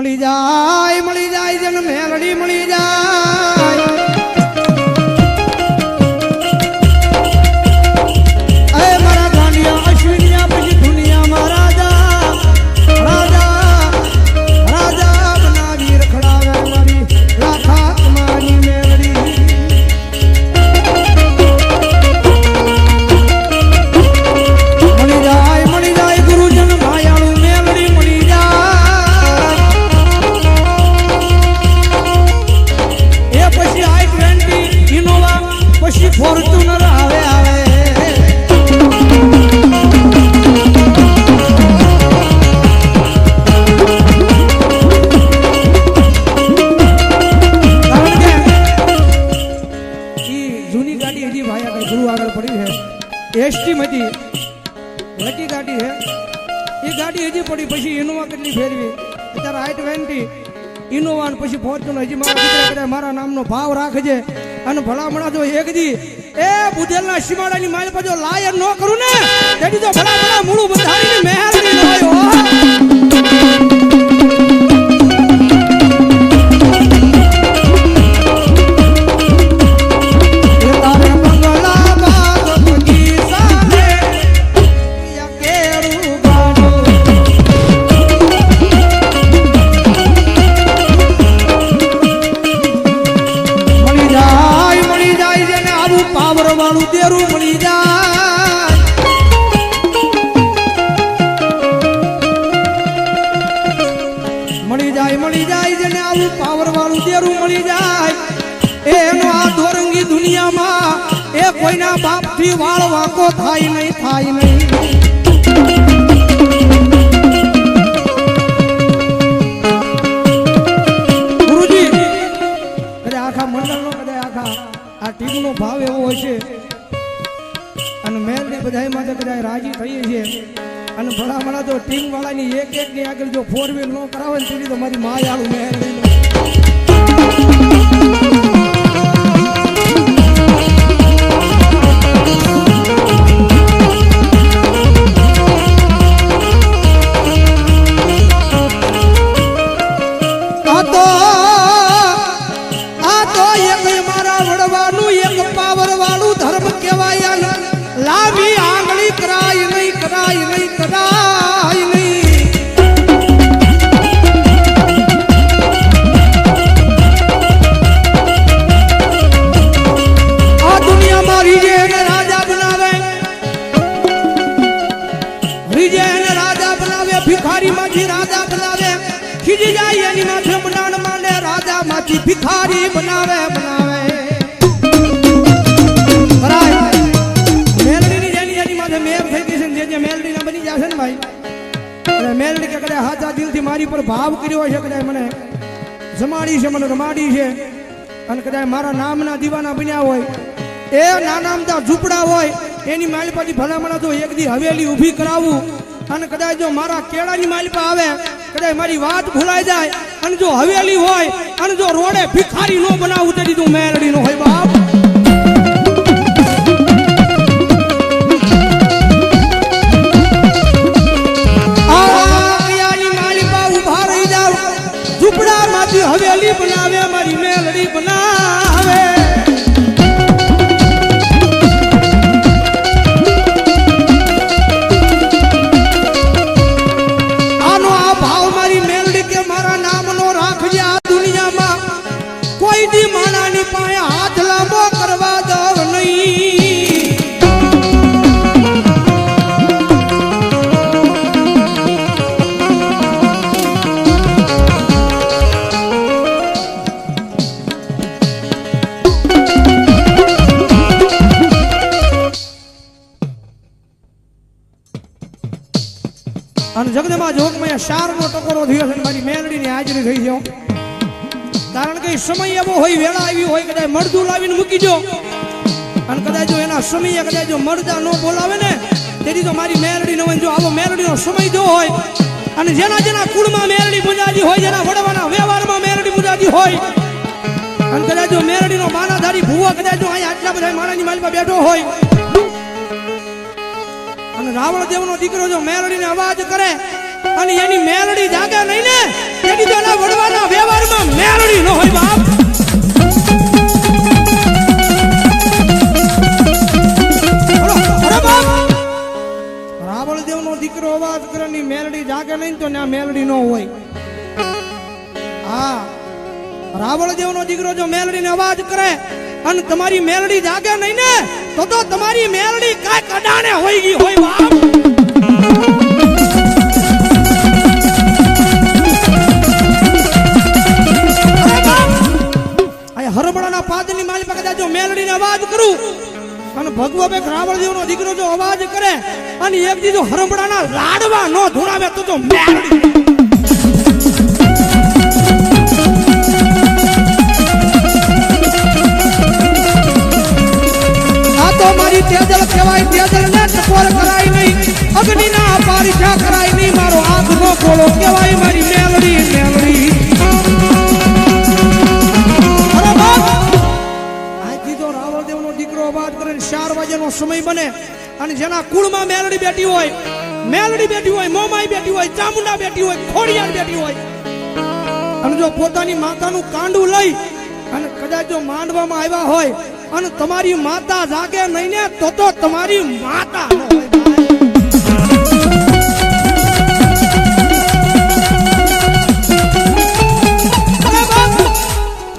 મળી જાય મળી જાય જન મેલડી મળી જાય. કેટલી ફેરવી. અત્યારે આઈ ટ્વેન્ટી ઇનોવા પછી ફોર્ચ્યુનર હજી મારા દીકરા મારા નામનો ભાવ રાખજે. અને ભલામણા જો એક દી, એ બુધેલના સીમાડાની માલ પર જો લાયર ન કરું ને તેથી તો ભલા ભલા મૂળું બંધારીને મહેલ નહીં હોય વાળું જાય. એનો આ ધોરંગી દુનિયામાં એ કોઈના બાપથી વાળ વાંકો થાય નહીં થાય નહીં. કદાચ આખા મંડળનો કદાચ આખા ભાવ એવો છે. અને મેલની બધાય માટે કદાચ રાજી થઈએ છીએ. અને ભલા ભલા જો ટીમ વાળાની એક એક ની આગળ જો ફોર વ્હીલ નો કરાવે ને તો મારી માયાળું મેળ કરાય નહીં આ દુનિયામાં રીજે એને રાજા બનાવે રીજે એને રાજા બનાવે ભિખારી માંથી રાજા બનાવે ખીજી જાય એની માથે મનાણ માંડે રાજા માંથી ભિખારી બનાવે બનાવે મેલડી કે કદાચ હાચા દિલથી મારી પર ભાવ કર્યો છે કદાચ મને જમાડી છે, મને રમાડી છે, અને કદાચ મારા નામના દીવાના બન્યા હોય, એ નાના અમથા ઝૂંપડા હોય, એની માલિપાથી ભલામણા તો એક દી હવેલી ઊભી કરાવું, અને કદાચ જો મારા કેળાની માલિપા આવે, કદાચ મારી વાત ભૂલાઈ જાય, અને જો હવેલી હોય, અને જો રોડે ભિખારી નો બનાવું તેથી તું મેલડી નો હોય બાપ. જગદમાં જોગમાં શારનો ટકોરો થયો છે મારી મેલડીની હાજરી થઈ ગયો. કારણ કે સમય એવો હોય, વેળા આવી હોય, કદાચ મરદું લાવીને મૂકી જો અને કદાચ જો એના સમયે કદાચ જો મરદા ન બોલાવે ને, તેથી તો મારી મેલડી ન જો આવો મેલડીનો સમય જો હોય, અને જેના જેના કુળમાં મેરડી મુજાજી હોય, જેના વડવાના વ્યવહારમાં મેરડી મુજાજી હોય, અને કદાચ જો મેલડીનો માનાધારી ભૂવો કદાચ જો અહીંયા આટલા બધા માણાની માલમાં બેઠો હોય રાવણ દેવનો દીકરો જો મેલડીને અવાજ કરે અને એની મેલડી જાગે નહીં ને, એની તો એના વડવાના વ્યવહારમાં મેલડી ન હોય બાપ. રાવણ દેવનો દીકરો અવાજ કરે ની મેલડી જાગે નહીં તો ના મેલડી ન હોય. હા, રાવણ દીકરો જો મેલડીને અવાજ કરે અને તમારી મેલડી જાગે નહીં ને, તો તો તમારી મેલડી કાંઈક અડાણે હોઈ ગઈ હોય બાપ. હરબડાના પાદની માલી પાસે જો મેલડીને અવાજ કરું. અને ભગવો બેક રાવળ દેવનો દીકરો જો અવાજ કરે, અને એક દી જો હરબડાના લાડવા નો ધોળાવે તો જો મેલડી તો મારી તેજલ કહેવાય, તેજલ ને ટકોર કરાય નહીં. અગ્નિના પારિખા કરાય નહીં. મારો આંખનો ખોળો કહેવાય, મારી મેલડી મેલડી. ને ચાર વાગ્યાનો સમય બને અને જેના કુળમાં મેલડી બેઠી હોય, મેલડી બેઠી હોય, મોમાઈ બેઠી હોય, ચામુંડા બેઠી હોય, ખોડિયાર બેઠી હોય, અને જો પોતાની માતાનું કાંડું લઈ અને કદાચ જો માંડવામાં આવ્યા હોય અને તમારી માતા જાગે નહીં ને તો તો તમારી માતા ન હોય!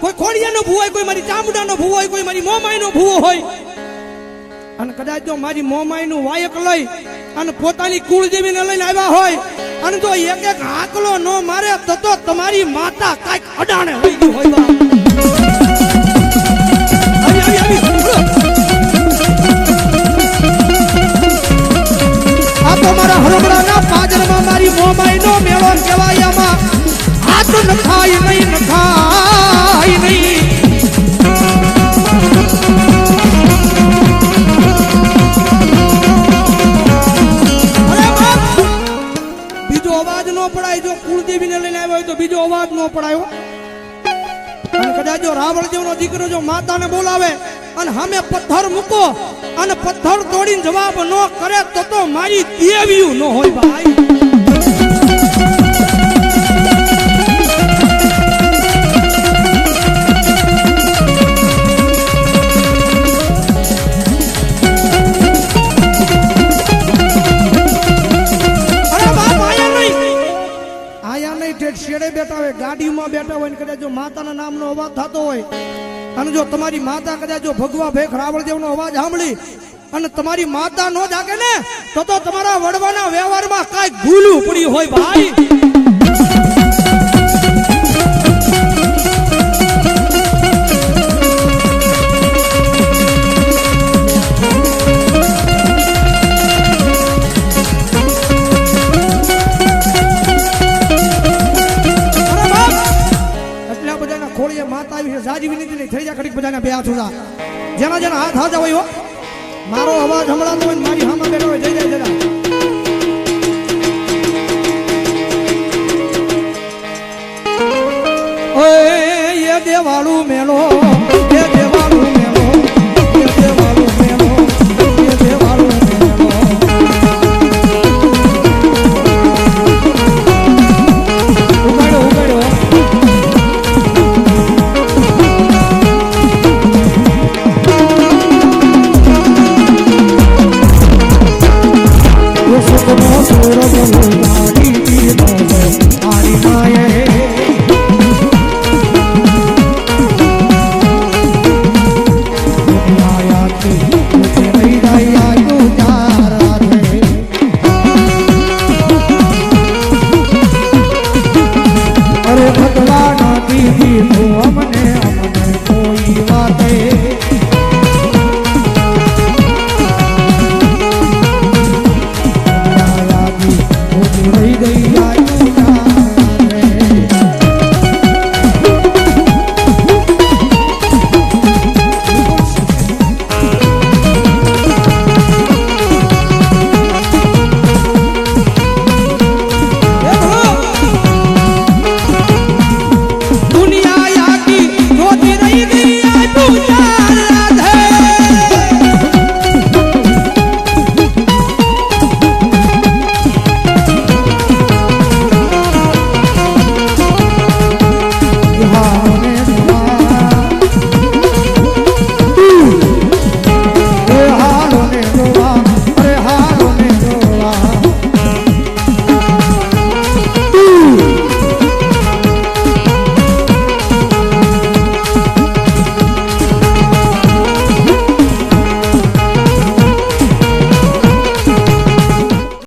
કોઈ ખોડિયાનો ભૂવો હોય, કોઈ મારી ચામડાનો ભૂવો હોય, કોઈ મારી મોમાઈનો ભૂવો હોય અને કદાચ જો મારી મોમાઈનું વાયક લઈ અને પોતાની કુળદેવીને લઈને આવ્યા હોય, અને જો એક એક હાકલો ન મારે, તો તો તમારી માતા કાંઈક અડાણે હોઈ ગયું હોય બીજો અવાજ ન પડાય. જો કુળદેવીને લઈને આવ્યો હોય તો બીજો અવાજ ન પડાયો જો રાવણદેવનો દીકરો જો માતાને બોલાવે અને સામે પથ્થર મૂકો અને પથ્થર તોડીને જવાબ ન કરે તો તો મારી દેવીયું ન હોય ભાઈ. જો તમારી માતા કદાચ જો ભગવા ભેખ રાવળદેવનો અવાજ સાંભળી અને તમારી માતા નો જાગે ને, તો તો તમારા વડવાના વ્યવહારમાં કાંઈક ભૂલું પડી હોય ભાઈ. નહીં થઈ જાય, ઘડીક બધાના બે હાથ ઉધા જેના જેના હાથ હાથ હોય મારો અવાજ હમણાં હોય મારી હામાં બેઠો હોય જઈ જાય જરા day I